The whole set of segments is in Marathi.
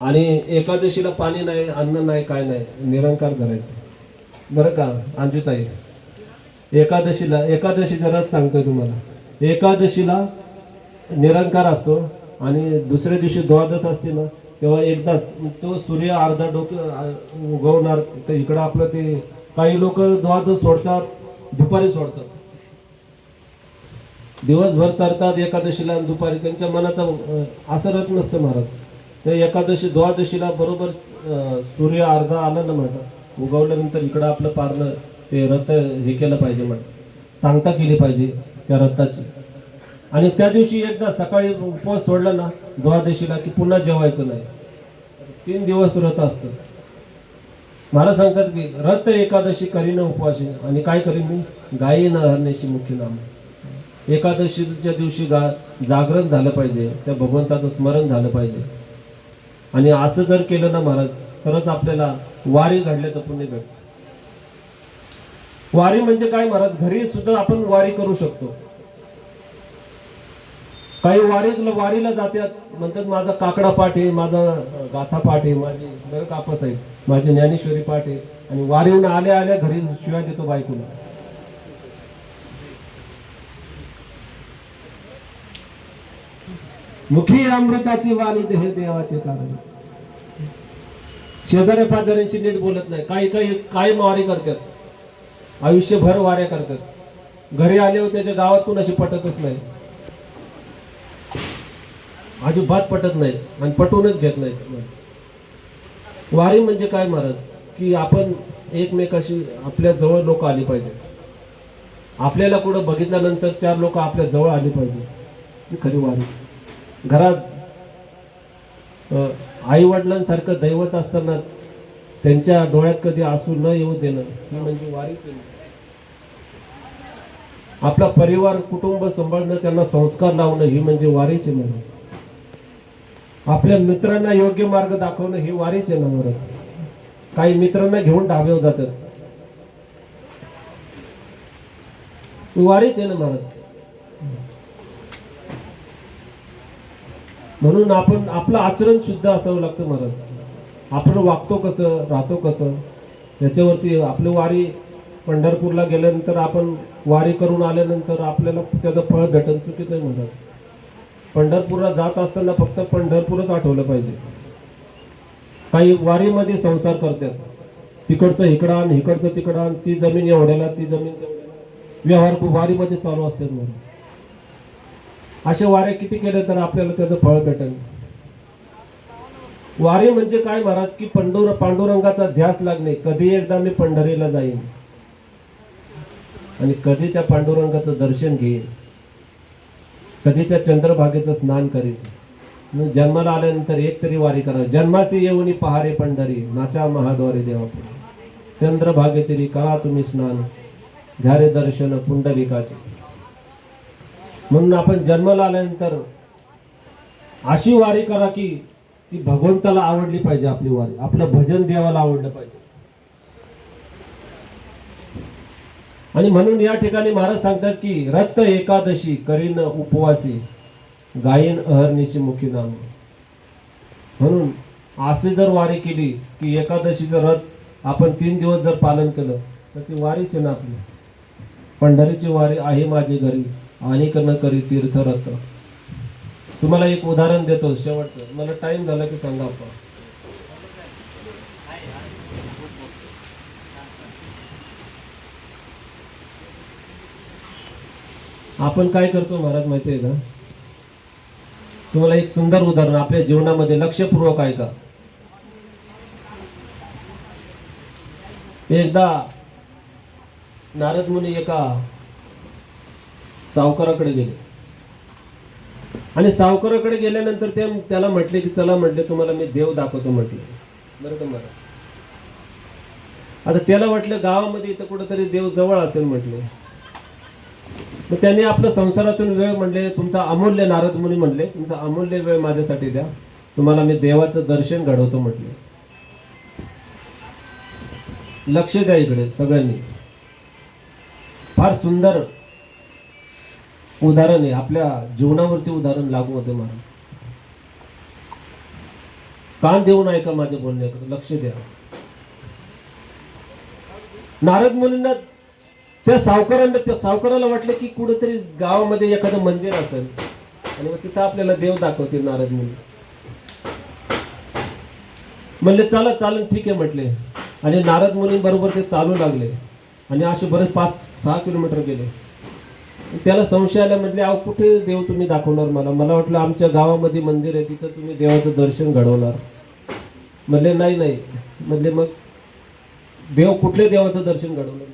आणि एकादशीला पाणी नाही अन्न नाही काय नाही निरंकार धरायचं. बरं का अंजुताई? एकादशीला एकादशीचा रथ सांगतोय तुम्हाला. एकादशीला निरंकार असतो आणि दुसऱ्या दिवशी द्वादश असते ना तेव्हा एकदाच तो सूर्य अर्धा डोकं उगवणार तर इकडं आपलं ते काही लोक द्वादश सोडतात दुपारी सोडतात. दिवसभर चालतात एकादशीला आणि दुपारी त्यांच्या मनाचा असं रथ नसतं महाराज तर एकादशी द्वादशीला बरोबर सूर्य अर्धा आला ना म्हणतात. उगवल्यानंतर इकडं आपलं पारणं ते रथ हे केलं पाहिजे म्हणतात सांगता केली पाहिजे त्या रथाची. आणि त्या दिवशी एकदा सकाळी उपवास सोडला ना द्वादशीला की पुन्हा जेवायचं नाही. तीन दिवस रथ असतं. मला सांगतात की रथ एकादशी करीन उपवाशी. आणि काय करीन मी? गायी न हरण्याशी मुख्य नाम. एकादशीच्या दिवशी गा जागरण झालं पाहिजे. त्या भगवंताचं स्मरण झालं पाहिजे. आणि असं जर केलं ना महाराज तरच आपल्याला वारी घडल्याचं पुण्य भेट वारी म्हणजे काय महाराज? घरी सुद्धा आपण वारी करू शकतो. काही वारी वारीला जातात म्हणतात माझा काकडा पाठ आहे माझा गाथा पाठ आहे माझी नरकापस कापस आहे माझी ज्ञानेश्वरी पाठ आहे. आणि वारीहून आल्या आल्या घरी शिवाय देतो बायकोला. मुखी अमृताची वाणी हे देवाचे कारण. शेजाऱ्या पाजाऱ्यांशी नीट बोलत नाही. काही काही काय वारी करतात. आयुष्यभर वाऱ्या करतात. घरी आले हो त्याच्या गावात कुणाशी पटतच नाही. अजिबात पटत नाही आणि पटवूनच घेत नाहीत वारी म्हणजे काय महाराज? की आपण एकमेकाशी आपल्या जवळ लोक आली पाहिजे आपल्याला कुठं बघितल्यानंतर चार लोक आपल्या जवळ आली पाहिजे ती खरी वारी. घरात आई वडिलांसारखं दैवत असताना त्यांच्या डोळ्यात कधी आसू न येऊ देणं ही म्हणजे वारीच आहे. आपला परिवार कुटुंब सांभाळणं त्यांना संस्कार लावणं ही म्हणजे वारीचे म्हणून आपल्या मित्रांना योग्य मार्ग दाखवणं ही वारीच आहे ना काही मित्रांना घेऊन डाब्यावर जातात. वारीच आहे ना महाराज म्हणून आपण आपलं आचरण शुद्ध असावं लागतं महाराज. आपण वागतो कसं राहतो कसं याच्यावरती आपली वारी पंढरपूरला गेल्यानंतर आपण वारी करून आल्यानंतर आपल्याला त्याचं फळ भेटणं चुकीचं आहे महाराज. पंढरपूरला जात असताना फक्त पंढरपूरच आठवलं पाहिजे. काही वारीमध्ये संसार करतात. तिकडचं इकडं आण इकडचं तिकडं आण ती जमीन एवढ्याला ती जमीन व्यवहार वारीमध्ये चालू असतात म्हणून अशा वारे किती केल्या तर आपल्याला त्याचं फळ भेटेल? वारी म्हणजे काय महाराज की पंडुर पांडुरंगाचा ध्यास लागणे. कधी एकदा मी पंढरीला जाईन. आणि कधी त्या पांडुरंगाचं दर्शन घेईन. कधी त्या चंद्रभागेचं स्नान करीन. जन्माला आल्यानंतर एक तरी वारी करा जन्मासी येऊन पहारे पंढरी. नाचा महाद्वारे देवा चंद्रभागे तरी करा तुम्ही स्नान? घ्यारे दर्शन पुंडलिकाचे. म्हणून आपण जन्माला आल्यानंतर अशी वारी करा की ती भगवंताला आवडली पाहिजे आपली वारी. आपलं भजन देवाला आवडलं पाहिजे. आणि म्हणून या ठिकाणी महाराज सांगतात की रक्त एकादशी करीन उपवासी गायन अहर्निशी मुखी नाम म्हणून असे जर वारी केली की एकादशीचं रथ आपण तीन दिवस जर पालन केलं तर ती वारीच आहे ना आपली पंढरीची वारी आहे माझी घरी. आणि न करी तीर्थरथ तुम्हाला एक उदाहरण देतो शेवटचं. मला टाइम झाला की सांगा आपण. आपण काय करतो महाराज माहिती आहे का? तुम्हाला एक सुंदर उदाहरण आपल्या जीवनामध्ये लक्षपूर्वक आहे का एकदा नारद मुनी एका सावकाराकडे गेले. आणि सावकाराकडे गेल्यानंतर ते त्याला म्हटले की चला म्हटले तुम्हाला मी देव दाखवतो म्हटले. बरं का मला आता त्याला वाटलं गावामध्ये इथं कुठंतरी देव जवळ असेल म्हटले. मग त्यांनी आपलं संसारातून वेळ म्हणले तुमचा अमूल्य नारद मुनी म्हणले तुमचा अमूल्य वेळ माझ्यासाठी द्या. तुम्हाला मी देवाचं दर्शन घडवतो म्हटले. लक्ष द्या इकडे सगळ्यांनी. फार सुंदर उदाहरण आहे आपल्या जीवनावरती उदाहरण लागू होते महाराज कान देऊन ऐका माझ्या बोलण्याकडे लक्ष द्या. नारद मुलींना त्या सावकारांना त्या सावकाराला वाटलं की कुठेतरी गावामध्ये एखादं मंदिर असेल आणि मग तिथं आपल्याला देव दाखवतील नारद मुली म्हणले चला चालन ठीक आहे म्हटले. आणि नारद मुलींबरोबर बरोबर ते चालू लागले. आणि असे बरेच पाच सहा किलोमीटर गेले. त्याला संशय आला म्हटले अहो कुठे देव तुम्ही दाखवणार मला? मला वाटलं आमच्या गावामध्ये मंदिर आहे तिथं तुम्ही देवाचं दर्शन घडवणार. म्हणले नाही नाही. म्हणले मग देव कुठल्या देवाचं दर्शन घडवलं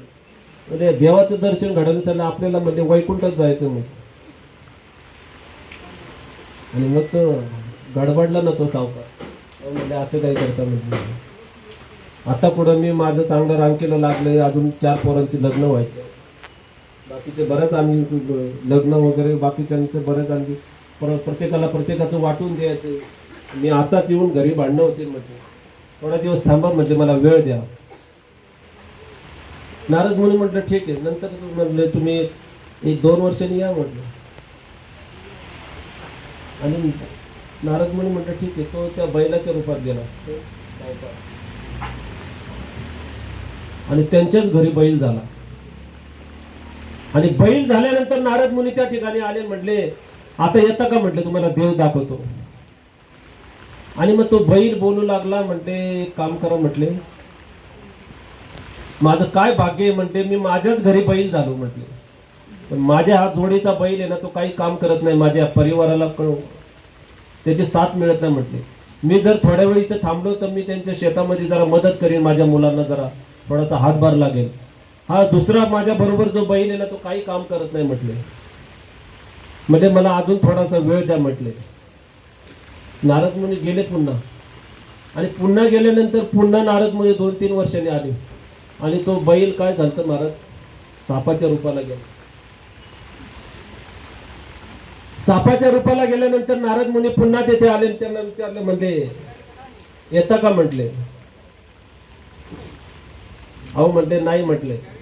म्हणजे देवाचं दर्शन घडवण्यासाठी आपल्याला म्हणजे वैकुंठात जायचं मग आणि मग तो गडबडला ना तो सावकार. म्हणजे असं काही करता म्हणजे आता पुढं मी माझं चांगलं रांग केलं लागलं अजून चार पोरांची लग्न व्हायचे बाकीचे बरेच आम्ही लग्न वगैरे बाकीच्यांचं बरंच आणखी पर- प्रत्येकाला प्रत्येकाचं वाटून द्यायचं. मी आताच येऊन घरी भांडणं होते म्हणजे थोडा दिवस थांबा म्हणजे मला वेळ द्या. नारद म्हणून म्हटलं ठीक आहे नंतर म्हटले तुम्ही एक दोन वर्षांनी या म्हटलं. आणि नारद म्हणून म्हटलं ठीक आहे. तो त्या बैलाच्या रूपात गेला. आणि त्यांच्याच घरी बैल झाला. आणि बैल झाल्यानंतर नारद मुनी त्या ठिकाणी आले म्हटले आता येता का? म्हटले तुम्हाला देव दाखवतो. आणि मग तो बैल बोलू लागला म्हटले "एक काम करा म्हटले माझं काय भाग्य आहे म्हणते मी माझ्याच घरी बैल झालो म्हटले. पण माझ्या हा जोडीचा बैल आहे ना तो काही काम करत नाही माझ्या परिवाराला कळू त्याची साथ मिळत नाही म्हटले. मी जर थोड्या वेळ इथं थांबलो तर मी त्यांच्या शेतामध्ये जरा मदत करीन माझ्या मुलांना जरा थोडासा हातभार लागेल. हा दुसरा माझ्या बरोबर जो बैल आहे ना तो काही काम करत नाही म्हटले. म्हणजे मला अजून थोडासा वेळ द्या म्हटले. नारद मुनी गेले पुन्हा. आणि पुन्हा गेल्यानंतर पुन्हा नारद मुनी दोन तीन वर्षांनी आले. आणि तो बैल काय झालं महाराज सापाच्या रूपाला गेला. सापाच्या रूपाला गेल्यानंतर नारद मुनी पुन्हा तिथे आले आणि त्यांना विचारले म्हणले येता का? म्हटले. अहो म्हटले नाही म्हटले.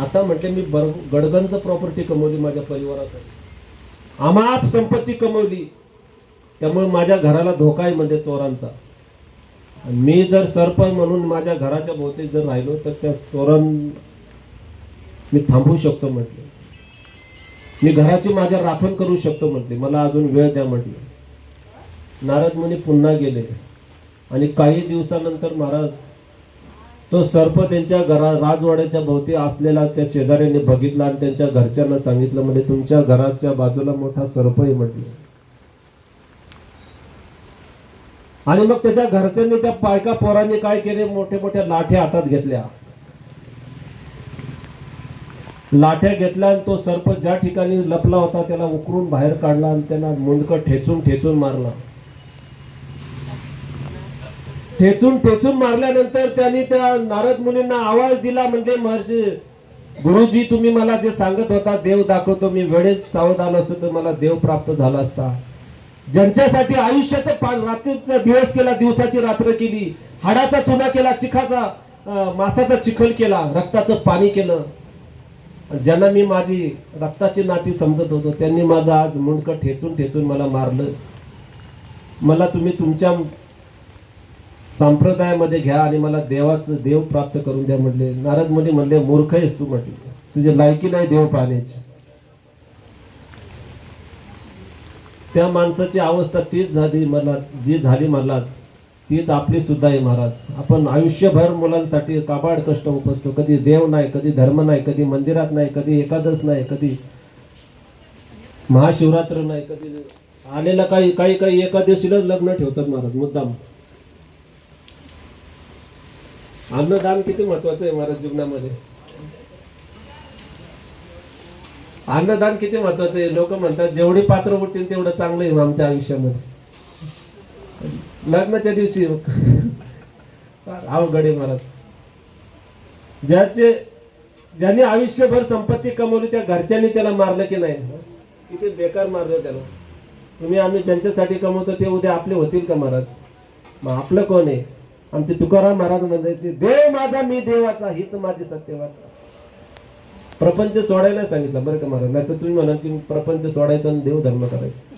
आता म्हटले मी बर गडगंज प्रॉपर्टी कमवली माझ्या परिवारासाठी. अमाप संपत्ती कमवली. त्यामुळे माझ्या घराला धोका आहे म्हणजे चोरांचा. मी जर सर्प म्हणून माझ्या घराच्या भोवती जर राहिलो तर त्या चोरां मी थांबवू शकतो म्हटले. मी घराची माझ्या राखण करू शकतो म्हटले. मला अजून वेळ द्या म्हटले. नारद मुनी पुन्हा गेले. आणि काही दिवसानंतर महाराज तो सर्प त्यांच्या घरा राजवाड्याच्या भोवती असलेला त्या शेजाऱ्यांनी बघितला आणि त्यांच्या घरच्यांना सांगितलं म्हणजे तुमच्या घराच्या बाजूला मोठा सर्प आहे म्हटले. आणि मग त्याच्या घरच्यांनी त्या पायका पोरांनी काय केले? मोठे मोठ्या लाठ्या हातात घेतल्या. लाठ्या घेतल्या आणि तो सर्प ज्या ठिकाणी लपला होता त्याला उकरून बाहेर काढला आणि त्यांना मुंडकं ठेचून ठेचून मारला. ठेचून ठेचून मारल्यानंतर त्यांनी त्या नारद मुनींना आवाज दिला म्हणजे महर्षी गुरुजी तुम्ही मला जे सांगत होता देव दाखवतो मी वेळेस आलो असतो तर मला देव प्राप्त झाला असता. ज्यांच्यासाठी आयुष्याचा पा- रात्रीचा दिवस केला दिवसाची रात्र केली हाडाचा चुना केला चिखाचा मासाचा चिखल केला रक्ताचं पाणी केलं. ज्यांना मी माझी रक्ताची नाती समजत होतो त्यांनी माझं आज मुंडकं ठेचून ठेचून मला मारलं. मला तुम्ही तुमच्या संप्रदायामध्ये घ्या आणि मला देवाचं देव प्राप्त करून द्या म्हणले. नारद मुनी म्हणले मूर्ख आहेस तू म्हटले. तुझी लायकी नाही देव पाहण्याची. त्या माणसाची अवस्था तीच झाली मला जी झाली मला तीच आपली सुद्धा आहे महाराज. आपण आयुष्यभर मुलांसाठी काबाड कष्ट उपसतो. कधी देव नाही कधी धर्म नाही कधी मंदिरात नाही कधी एकादश नाही कधी महाशिवरात्र नाही कधी आलेला काही काही काही एकादशीलाच लग्न ठेवतात महाराज मुद्दाम. अन्नदान किती महत्वाचं आहे महाराज जीवनामध्ये? अन्नदान किती महत्वाचं आहे? लोक म्हणतात जेवढी पात्र उठतील तेवढं चांगलं आहे आमच्या आयुष्यामध्ये. लग्नाच्या दिवशी हो. अवघड आहे महाराज. ज्याचे ज्यांनी आयुष्यभर संपत्ती कमवली त्या घरच्यांनी त्याला मारलं की नाही? किती बेकार मारलं त्याला. तुम्ही आम्ही ज्यांच्यासाठी कमवतो ते उद्या आपले होतील का महाराज? मग आपलं कोण आहे? आमचे तुकाराम महाराज म्हणायचे देव माझा मी देवाचा हीच माझी सत्यवाचा. प्रपंच सोडायला सांगितलं बरं का महाराज? नाही तर तुम्ही म्हणा की प्रपंच सोडायचा आणि देव धर्म करायचा.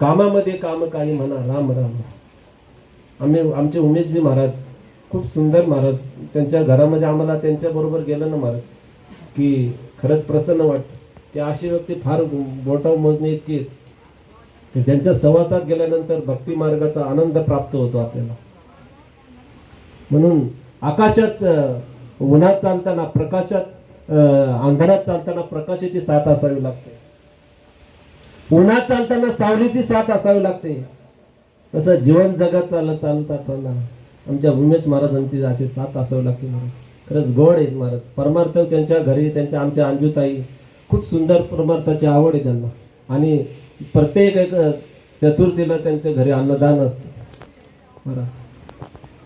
कामामध्ये काम काही म्हणा राम राम. आम्ही आमचे उमेशजी महाराज खूप सुंदर महाराज त्यांच्या घरामध्ये आम्हाला त्यांच्या बरोबर गेलं ना महाराज की खरंच प्रसन्न वाटतं की अशी व्यक्ती फार बोटाव मोजणे इतकी की ज्यांच्या सहवासात गेल्यानंतर भक्ती मार्गाचा आनंद प्राप्त होतो आपल्याला. म्हणून आकाशात उन्हात चालताना प्रकाशात अंधारात चालताना प्रकाशाची साथ असावी लागते. उन्हात चालताना सावलीची साथ असावी लागते. तसं जीवन जगत चालत चालत असताना आमच्या उमेश महाराजांची अशी साथ असावी लागते महाराज खरंच गोड आहेत महाराज. परमार्थ त्यांच्या घरी त्यांच्या आमच्या अंजुताई खूप सुंदर परमार्थाची आवड आहे त्यांना. आणि प्रत्येक एक चतुर्थीला त्यांच्या घरी अन्नदान असतं. महाराज.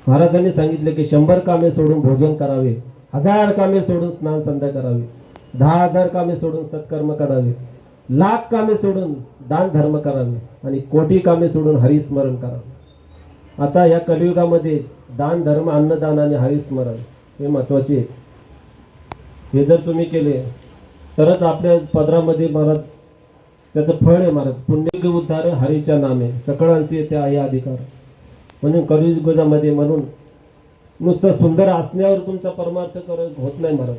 महाराजांनी सांगितले की शंभर कामे सोडून भोजन करावे हजार कामे सोडून स्नान संध्या करावे दहा हजार कामे सोडून सत्कर्म करावे लाख कामे सोडून दान धर्म करावे आणि कोटी कामे सोडून हरिस्मरण करावे. आता या कलियुगामध्ये दान धर्म अन्नदान आणि हरिस्मरण हे महत्त्वाचे आहे. हे जर तुम्ही केले तरच आपल्या पदरामध्ये महाराज त्याचं फळ आहे महाराज. पुण्य उद्धार हरीच्या नामे. सकळांशी येते आहे अधिकार. म्हणून कलियुगामध्ये म्हणून नुसतं सुंदर असण्यावर तुमचा परमार्थ कर होत नाही महाराज.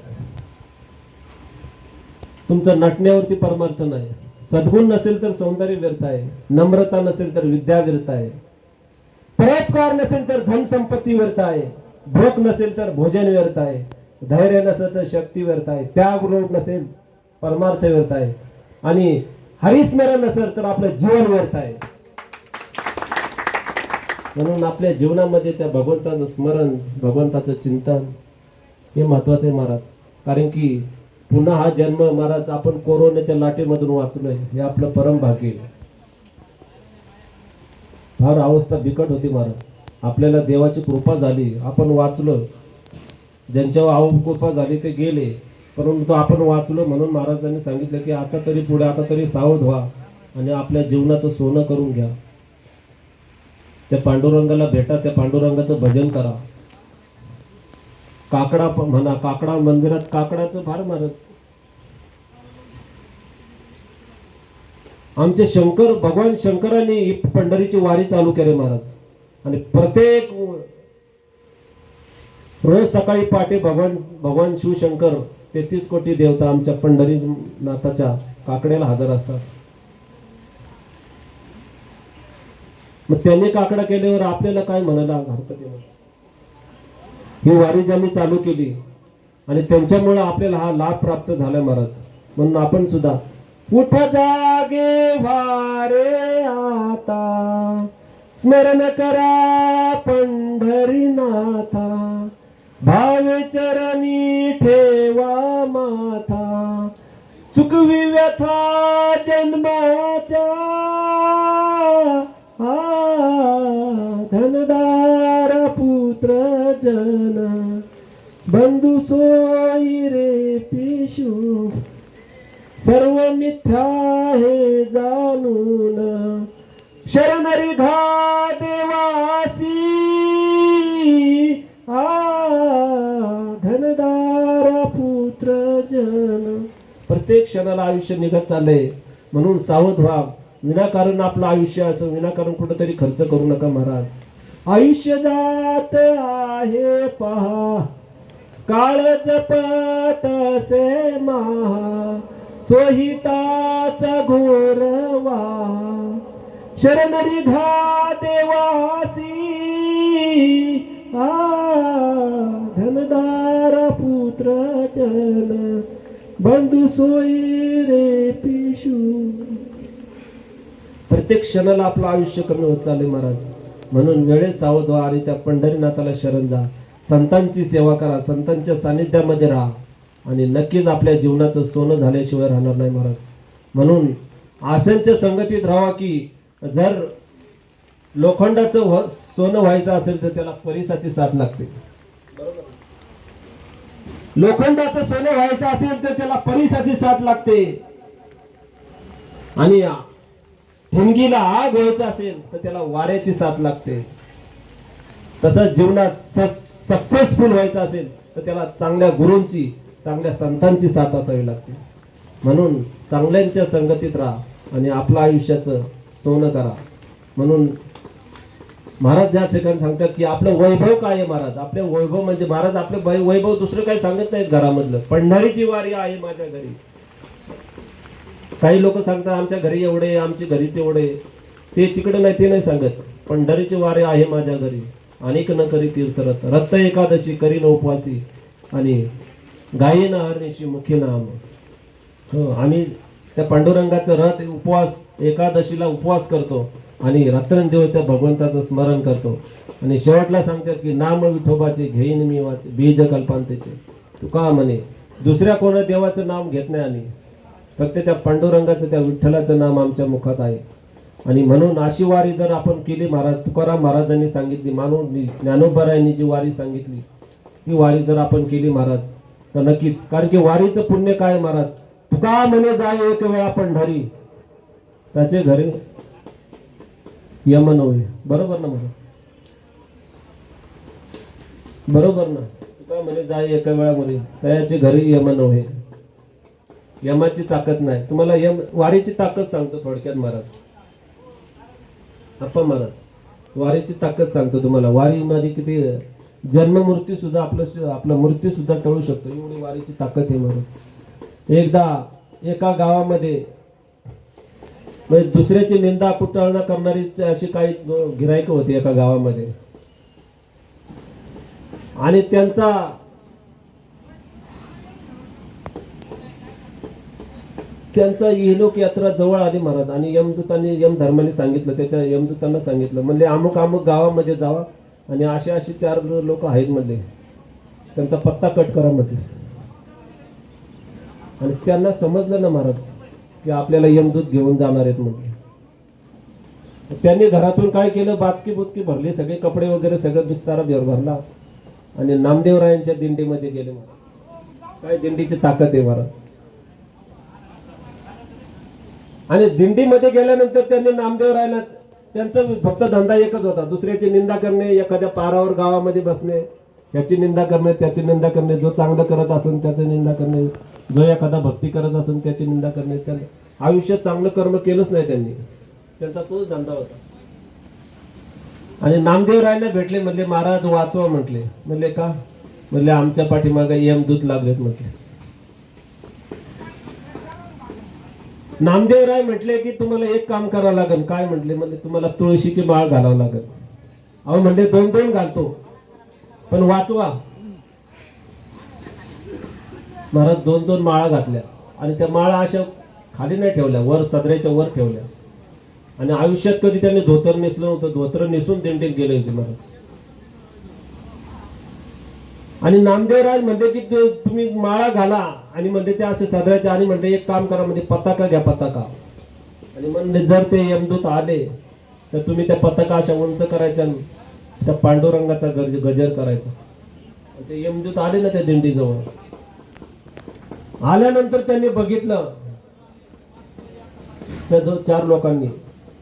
तुमचं नटण्यावरती परमार्थ नाही. सद्गुण नसेल तर सौंदर्य व्यर्थ आहे. नम्रता नसेल तर विद्या व्यर्थ आहे. परोपकार नसेल तर धन संपत्ती व्यर्थ आहे. भूक नसेल तर भोजन व्यर्थ आहे. धैर्य नसेल तर शक्ती व्यर्थ आहे. त्याग रोग नसेल परमार्थ व्यर्थ आहे. आणि हरिस्मरण नसेल तर आपलं जीवन व्यर्थ आहे. म्हणून आपल्या जीवनामध्ये त्या भगवंताचं स्मरण भगवंताचं चिंतन हे महत्वाचं आहे महाराज. कारण की पुन्हा हा जन्म महाराज आपण कोरोनाच्या लाटेमधून वाचलोय. हे आपलं परम भाग्य आहे. फार अवस्था बिकट होती महाराज. आपल्याला देवाची कृपा झाली. आपण वाचलो. ज्यांच्यावर आव कृपा झाली ते गेले. परंतु आपण वाचलो म्हणून महाराजांनी सांगितलं की आता तरी पुढे आता तरी सावध व्हा आणि आपल्या जीवनाचं सोनं करून घ्या. त्या पांडुरंगाला भेटा त्या पांडुरंगाचं भजन करा. काकडा म्हणा काकडा मंदिरात काकडाचं फार महाराज आमचे शंकर भगवान शंकरांनी ही पंढरीची वारी चालू केली महाराज. आणि प्रत्येक रोज सकाळी पहाटे भगवान भगवान शिवशंकर तेहतीस कोटी देवता आमच्या पंढरी नाथाच्या काकड्याला हजर असतात. मग त्यांनी काकडा केल्यावर आपल्याला काय म्हणायला हरकत आहे? ही वारी ज्यांनी चालू केली आणि त्यांच्यामुळे आपल्याला हा लाभ प्राप्त झाला महाराज. म्हणून आपण सुद्धा उठ जागे वारे आता. स्मरण करा पंढरीनाथा. भावे चरणी ठेवा माथा. चुकवी व्यथा जन्माच्या आ, धनदार वचन बंधू सोयी रे पिशू सर्व मिथ्या हे जाणून शरणरी घा देवासी आ धनदार पुत्र जन प्रत्येक क्षणाला आयुष्य निघत चाललंय म्हणून सावध व्हा विनाकारण आपलं आयुष्य असं विनाकारण कुठंतरी खर्च करू नका महाराज आयुष्य जात आहे पहा. काळ जपत से महा. सोहिताचा घोरवा. शरणरी घा देवासी. आ धनदार पुत्र चल. बंधू सोयी रे पिशू. प्रत्येक क्षणाला आपलं आयुष्य कमी होत चालले महाराज. म्हणून वेळेत सावध व्हा आणि त्या पंढरीनाथाला शरण जा. संतांची सेवा करा संतांच्या सानिध्यामध्ये राहा. आणि नक्कीच आपल्या जीवनाचं सोनं झाल्याशिवाय राहणार नाही महाराज. म्हणून आशांच्या संगतीत राहा की जर लोखंडाचं सोनं व्हायचं असेल तर त्याला परिसाची साथ लागते. लोखंडाचं सोनं व्हायचं असेल तर त्याला परिसाची साथ लागते. आणि ठिणगीला आग व्हायचं असेल तर त्याला वाऱ्याची साथ लागते. तसंच जीवनात सक्सेसफुल व्हायचं असेल तर त्याला चांगल्या गुरूंची चांगल्या संतांची साथ असावी लागते. म्हणून चांगल्यांच्या संगतीत राहा आणि आपलं आयुष्याचं सोनं करा. म्हणून महाराज ज्या ठिकाणी सांगतात की आपलं वैभव काय आहे महाराज? आपले वैभव म्हणजे महाराज आपले वैभव दुसरं काही सांगत नाहीत घरामधलं. पंढरीची वारी आहे माझ्या घरी. काही लोक सांगतात आमच्या घरी एवढे आमच्या घरी तेवढे. ते तिकडे नाही ते नाही सांगत. पंढरीची वारे आहे माझ्या घरी. अनेक न करी तीर्थरथ रत्त एकादशी करीन उपवासी. आणि गायीन हरणीशी मुखी नाम. हो आम्ही त्या पांडुरंगाचं रथ उपवास एकादशीला उपवास करतो. आणि रात्रंदिवस त्या भगवंताचं स्मरण करतो. आणि शेवटला सांगतात की नाम विठोबाचे घेईन मी वाच बीज कल्पांतेचे तुका म्हणे दुसऱ्या कोणा देवाचं नाम घेत नाही आणि फक्त त्या पांडुरंगाचं त्या विठ्ठलाचं नाम आमच्या मुखात आहे. आणि म्हणून अशी वारी जर आपण केली महाराज तुकाराम महाराजांनी सांगितली मानून ज्ञानोबरायांनी जी वारी सांगितली ती वारी जर आपण केली महाराज तर नक्कीच. कारण की वारीचं पुण्य काय महाराज? तुका म्हणे जाय एक वेळा धरी त्याचे घरी यमन होय. बरोबर ना मला बरोबर ना? तुका म्हणे जाय एका वेळामध्ये त्याचे घरी यमन होय. यमाची ताकद नाही. तुम्हाला यम वारीची ताकद सांगतो थोडक्यात महाराज. अप्पा महाराज वारीची ताकद सांगतो तुम्हाला. वारीमध्ये किती जन्म मृत्यू सुद्धा आपलं आपला मृत्यू सुद्धा टळू शकतो. एवढी वारीची ताकद आहे महाराज. एकदा एका गावामध्ये म्हणजे दुसऱ्याची निंदा कुटाळणा करणारी अशी काही गिरायक होती एका गावामध्ये. आणि त्यांचा त्यांचा इहलोक यात्रा जवळ आली महाराज. आणि यमदूतांनी यम धर्माने सांगितलं त्याच्या यमदूतांना सांगितलं. म्हणले अमुक अमुक गावामध्ये जावा आणि असे असे चार लोक आहेत म्हणले. त्यांचा पत्ता कट करा म्हटले. आणि त्यांना समजलं ना महाराज की आपल्याला यमदूत घेऊन जाणार आहेत म्हटले त्यांनी घरातून काय केलं? बाचकी बुचकी भरली सगळे कपडे वगैरे सगळं बिस्तारा भर भरला. आणि नामदेवरायांच्या दिंडीमध्ये गेले महाराज काय दिंडीची ताकद आहे महाराज? आणि दिंडीमध्ये गेल्यानंतर त्यांनी नामदेव राहिला त्यांचा फक्त धंदा एकच होता. दुसऱ्याची निंदा करणे एखाद्या पारावर गावामध्ये बसणे याची निंदा करणे त्याची निंदा करणे. जो चांगलं करत असेल त्याची निंदा करणे. जो एखादा भक्ती करत असेल त्याची निंदा करणे. त्यांना आयुष्यात चांगलं कर्म केलंच नाही त्यांनी. त्यांचा तोच धंदा होता. आणि नामदेव रायला भेटले म्हणले महाराज वाचवा म्हटले. म्हणले का? म्हणले आमच्या पाठीमागे यमदूत लागलेत म्हटले. नामदेवराय म्हटले की तुम्हाला एक काम करावं लागेल. काय म्हटले? म्हणजे तुम्हाला तुळशीची माळ घालावं लागेल. अहो म्हणजे दोन दोन घालतो. पण वाचवा. महाराज दोन दोन माळा घातल्या. आणि त्या माळा अशा खाली नाही ठेवल्या. वर सदऱ्याच्या वर ठेवल्या. आणि आयुष्यात कधी त्यांनी धोतर नेसलं नव्हतं. धोतर नेसून दिंडीत गेले होते महाराज. आणि नामदेवराज म्हणते की तुम्ही माळा घाला आणि म्हणले ते असे सदराचे आणि म्हणले एक काम करा म्हणजे पताका घ्या पताका. आणि म्हणले जर ते यमदूत आले तर तुम्ही त्या पताका अशा उंच करायच्या आणि त्या पांडुरंगाचा गज गजर करायचा. ते यमदूत आले ना त्या दिंडीजवळ. आल्यानंतर त्यांनी बघितलं त्या दो चार लोकांनी.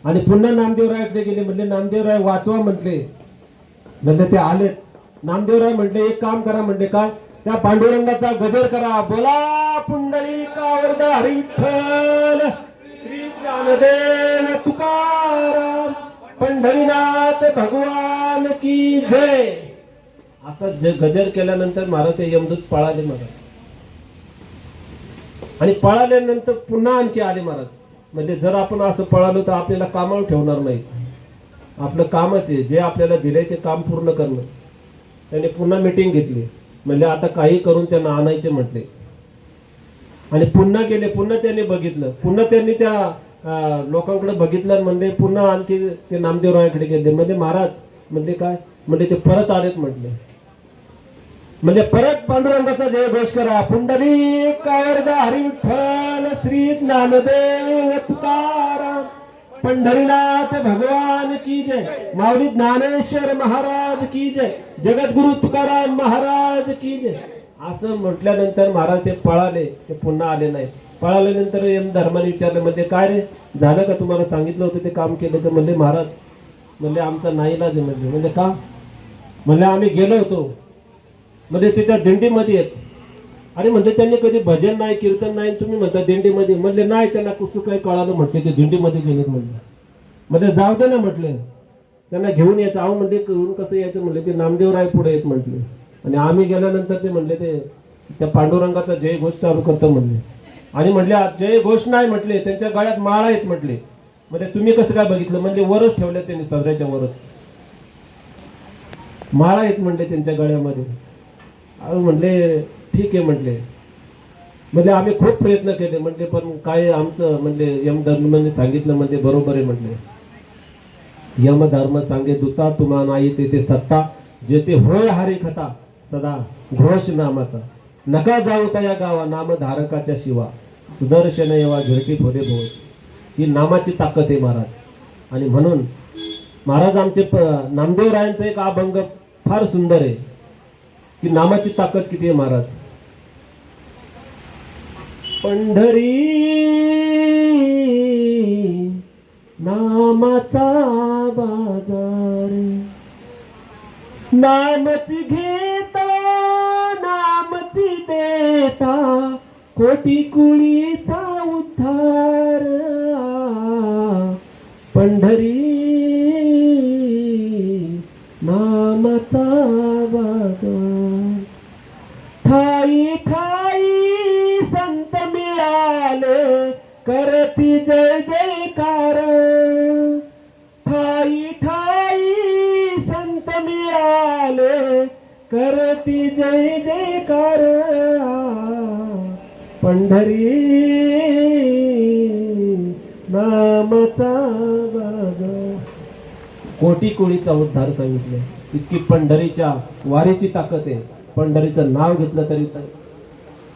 आणि पुन्हा नामदेवरायाकडे गेले म्हणले नामदेवराय वाचवा म्हटले. म्हणजे ते आलेत. नामदेवराय म्हणले एक काम करा म्हणले काय? त्या पांडुरंगाचा गजर करा. बोला पुंडली कावरदा हरिठ्ठल श्री ज्ञानदेव तुकाराम. पंढरीनाथ भगवान की जय. असं गजर केल्यानंतर महाराज ते यमदूत पळाले महाराज. आणि पळाल्यानंतर पुन्हा आणखी आले महाराज. म्हणजे जर आपण असं पळालो तर आपल्याला कामावर ठेवणार नाही आपलं कामच आहे. जे आपल्याला दिलंय ते काम पूर्ण करणं. त्यांनी पुन्हा मिटिंग घेतली. म्हणजे आता काही करून त्यांना आणायचे म्हटले. आणि पुन्हा गेले पुन्हा त्यांनी बघितलं. पुन्हा त्यांनी त्या लोकांकडे बघितलं म्हणजे म्हणले पुन्हा आणखी ते नामदेवरायाकडे गेले. म्हणजे महाराज म्हणजे काय? म्हणजे ते परत आलेत म्हटले. म्हणजे परत पांडुरंगाचा जय घोष करा. पुंडली कावरदा हरिविठ्ठल श्री ज्ञानदेव तुकाराम. पंढरीनाथ भगवान की जय। माऊली ज्ञानेश्वर महाराज की जय। जगद्गुरु तुकाराम महाराज की जय। असं म्हटल्यानंतर महाराज ते पळाले ते पुन्हा आले नाही. पळाल्यानंतर एम धर्माने विचारलं म्हणजे काय रे? झालं का तुम्हाला सांगितलं होतं ते काम केलं तर म्हणले महाराज म्हणले आमचा नाईलाज म्हणले म्हणजे म्हणजे का? म्हणले आम्ही गेलो होतो. म्हणजे तिथं दिंडीमध्ये आहेत. आणि म्हणजे त्यांनी कधी भजन नाही कीर्तन नाही तुम्ही म्हणता दिंडीमध्ये. म्हणले नाही त्यांना कुठं काही कळालं म्हटले ते दिंडीमध्ये गेलेत म्हणले. म्हणजे जाऊ दे ना म्हटले. त्यांना घेऊन यायचं. अहो म्हणले घेऊन कसं यायचं म्हणले ते नामदेवराय पुढे येत म्हटले. आणि आम्ही गेल्यानंतर ते म्हणले ते त्या पांडुरंगाचा जय घोष चालू करतं म्हणले. आणि म्हटले जय घोष नाही म्हटले त्यांच्या गळ्यात माळा आहेत म्हटले. म्हणजे तुम्ही कसं काय बघितलं? म्हणजे वरच ठेवले त्यांनी सदऱ्याच्या वरच. माळा आहेत म्हणले त्यांच्या गळ्यामध्ये. अहो म्हणले ठीक आहे म्हटले. म्हणजे आम्ही खूप प्रयत्न केले. म्हणजे पण काय आमचं म्हणजे यम धर्माने सांगितलं म्हणजे बरोबर आहे म्हटले. यम धर्म सांगे दुता तुम्हा नाही तेथे सत्ता. जेथे होय हरी खता सदा घोष नामाचा. नका जाऊ त्या गावा नामधारकाच्या शिवा. सुदर्शन येवा घिरटी फोरे भोव ही नामाची ताकद आहे महाराज. आणि म्हणून महाराज आमचे नामदेवरायांचा एक अभंग फार सुंदर आहे. की नामाची ताकद किती आहे महाराज? पंढरी नामाचा बाजार. नामची घेता नामची देता कोटी कुळीचा उद्धार. पंढरी नामाचा जय जयकार. पंढरी नामाचा बाजार कोटी कोळीचा उद्धार सांगितले. इतकी पंढरीच्या वारीची ताकद आहे. पंढरीचं नाव घेतलं तरी तर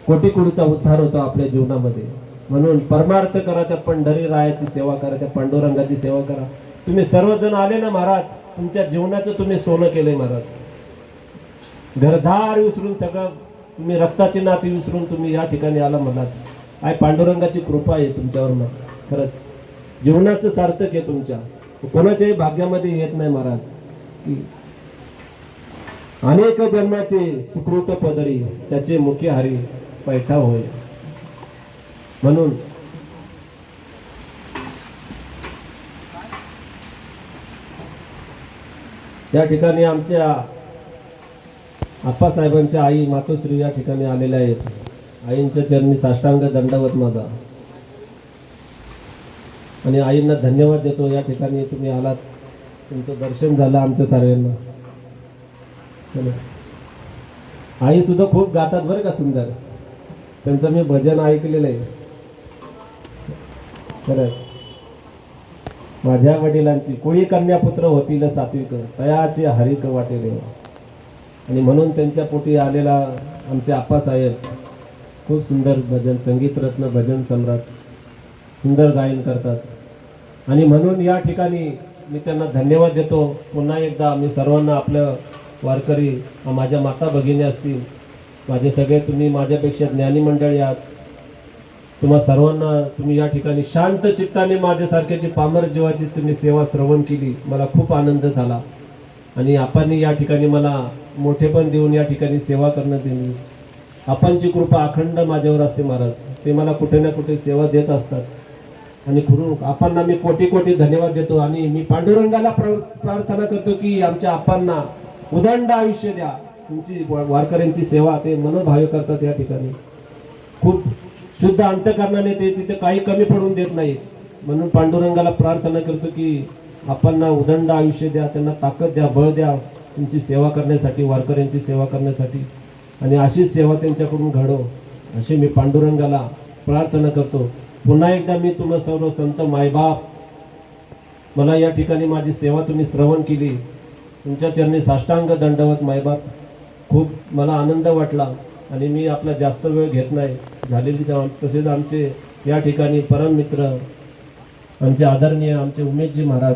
कोटी कोटीचा उद्धार होतो आपल्या जीवनामध्ये. म्हणून परमार्थ करा त्या पंढरी रायाची सेवा करा त्या पांडुरंगाची सेवा करा. तुम्ही सर्वजण आले ना महाराज? तुमच्या जीवनाचं तुम्ही सोनं केलंय महाराज. घरदार विसरून सगळं तुम्ही रक्ताची नाती विसरून तुम्ही या ठिकाणी आला म्हणाल. आय पांडुरंगाची कृपा आहे तुमच्यावर मग. खरंच जीवनाचं सार्थक आहे तुमच्या. कोणाच्याही भाग्यामध्ये येत नाही महाराज. की अनेक जन्माचे सुकृत पदरी त्याचे मुख्य हरी पैठा होय. म्हणून या ठिकाणी आमच्या आप्पासाहेबांच्या आई मातोश्री या ठिकाणी आलेल्या आहेत. आईंच्या चरणी साष्टांग दंडवत माझा. आणि आईंना धन्यवाद देतो. या ठिकाणी तुम्ही आलात. तुमचं दर्शन झालं आमच्या सर्वांना आईसुद्धा आई सुद्धा खूप गातात बरं का सुंदर? त्यांचं मी भजन ऐकलेलं आहे. खरंच. माझ्या वडिलांची कोळी कन्यापुत्र होतील सात्विक तयाचे हरिक वाटेले आणि म्हणून त्यांच्या पोटी आलेला आमचे आप्पासाहेब खूप सुंदर भजन संगीतरत्न भजन सम्राट सुंदर गायन करतात. आणि म्हणून या ठिकाणी मी त्यांना धन्यवाद देतो. पुन्हा एकदा मी सर्वांना आपलं वारकरी माझ्या माता भगिनी असतील माझे सगळे तुम्ही माझ्यापेक्षा ज्ञानी मंडळी आहात. तुम्हा सर्वांना तुम्ही या ठिकाणी शांत चित्ताने माझ्यासारख्याची पामर जीवाची तुम्ही सेवा श्रवण केली मला खूप आनंद झाला. आणि आपण या ठिकाणी मला मोठेपण देऊन या ठिकाणी सेवा करणं दिली आपणची कृपा अखंड माझ्यावर असते महाराज. ते मला कुठे ना कुठे सेवा देत असतात. आणि खुरून आपणना मी कोटी कोटी धन्यवाद देतो आणि मी पांडुरंगाला प्र- प्रार्थना करतो की आमच्या आपांना उदंड आयुष्य द्या. तुमची वारकऱ्यांची सेवा ते मनोभावे करतात या ठिकाणी. खूप शुद्ध अंतकरणाने ते तिथे काही कमी पडून देत नाहीत. म्हणून पांडुरंगाला प्रार्थना करतो की आपणना उदंड आयुष्य द्या त्यांना ताकद द्या बळ द्या. तुमची सेवा करण्यासाठी वारकऱ्यांची सेवा करण्यासाठी. आणि अशीच सेवा त्यांच्याकडून घडो. अशी मी पांडुरंगाला प्रार्थना करतो. पुन्हा एकदा मी तुम्हा सर्व संत मायबाप मला या ठिकाणी माझी सेवा तुम्ही श्रवण केली. तुमच्या चरणी साष्टांग दंडवत मायबाप खूप मला आनंद वाटला. आणि मी आपला जास्त वेळ घेत नाही. झालेली तसेच आमचे या ठिकाणी परममित्र आमचे आदरणीय आमचे उमेशजी महाराज.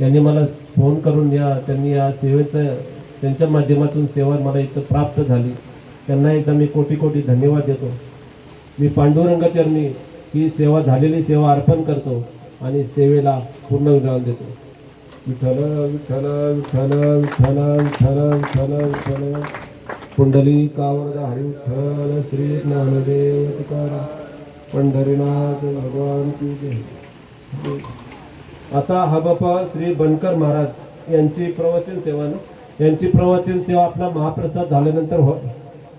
यांनी मला फोन करून या त्यांनी या सेवेचं त्यांच्या माध्यमातून सेवा मला इथं प्राप्त झाली. त्यांना एकदा मी कोटी कोटी धन्यवाद देतो. मी पांडुरंगचरणी ही सेवा झालेली सेवा अर्पण करतो आणि सेवेला पूर्ण विराम देतो. विठ्ठल विठ्ठल विठ्ठल विठ्ठल विठ्ठल विठ्ठल विठ्ठल. कुंडली कावड हरी विठ्ठल श्री ज्ञानदेव तुकाराम. पंढरीनाथ भगवान की जय. आता हबापा श्री बनकर महाराज यांची प्रवचन सेवा ना यांची प्रवचन सेवा आपला महाप्रसाद झाल्यानंतर हो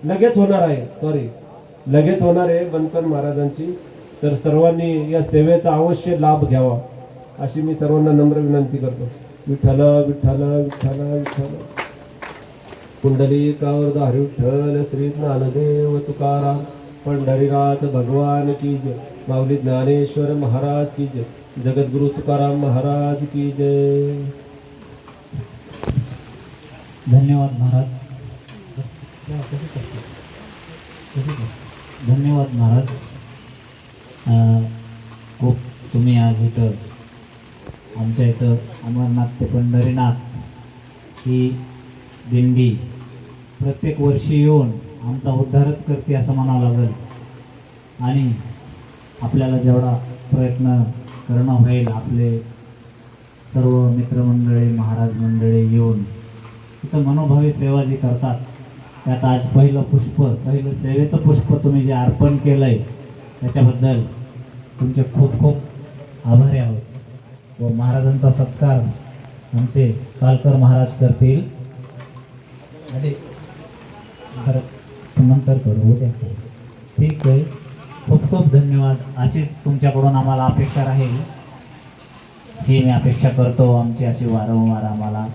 लगेच होणार आहे. सॉरी लगेच होणार आहे बनकर महाराजांची. तर सर्वांनी या सेवेचा अवश्य लाभ घ्यावा. अशी मी सर्वांना नम्र विनंती करतो. विठ्ठल विठ्ठल विठ्ठल विठ्ठल. कुंडलिकावर दारी विठ्ठल श्री ज्ञानदेव तुकाराम. पंढरीनाथ भगवान की जय. माऊली ज्ञानेश्वर महाराज की जय. जगद्गुरु तुकाराम महाराज की जय। धन्यवाद महाराज। धन्यवाद महाराज। खूप तुम्ही आज इथं आमच्या इथं अमरनाथ ते पंढरीनाथ ही दिंडी प्रत्येक वर्षी येऊन आमचा उद्धारच करते असं म्हणावं लागेल. आणि आपल्याला जेवढा प्रयत्न करणं होईल आपले सर्व मित्रमंडळी महाराज मंडळी येऊन तिथं मनोभावी सेवा जी करतात त्यात आज पहिलं पुष्प पहिलं सेवेचं पुष्प तुम्ही जे अर्पण केलं आहे त्याच्याबद्दल तुमचे खूप खूप आभारी आहोत. व महाराजांचा सत्कार आमचे पालकर महाराज करतील. आणि नंतर करू उद्या ठीक आहे. खूप खूप धन्यवाद. अशीच तुमच्याकडून आम्हाला अपेक्षा राहील. ही मी अपेक्षा करतो आमची अशी वारंवार आम्हाला.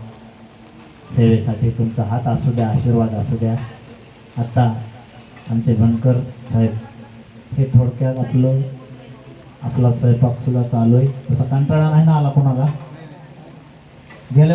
सेवेसाठी तुमचा हात असू द्या आशीर्वाद असू द्या. आत्ता आमचे बनकर साहेब हे थोडक्यात आपलं आपला स्वयंपाक सुद्धा चालू आहे. तसा कंटाळा नाही ना आला कोणाला? गेल्या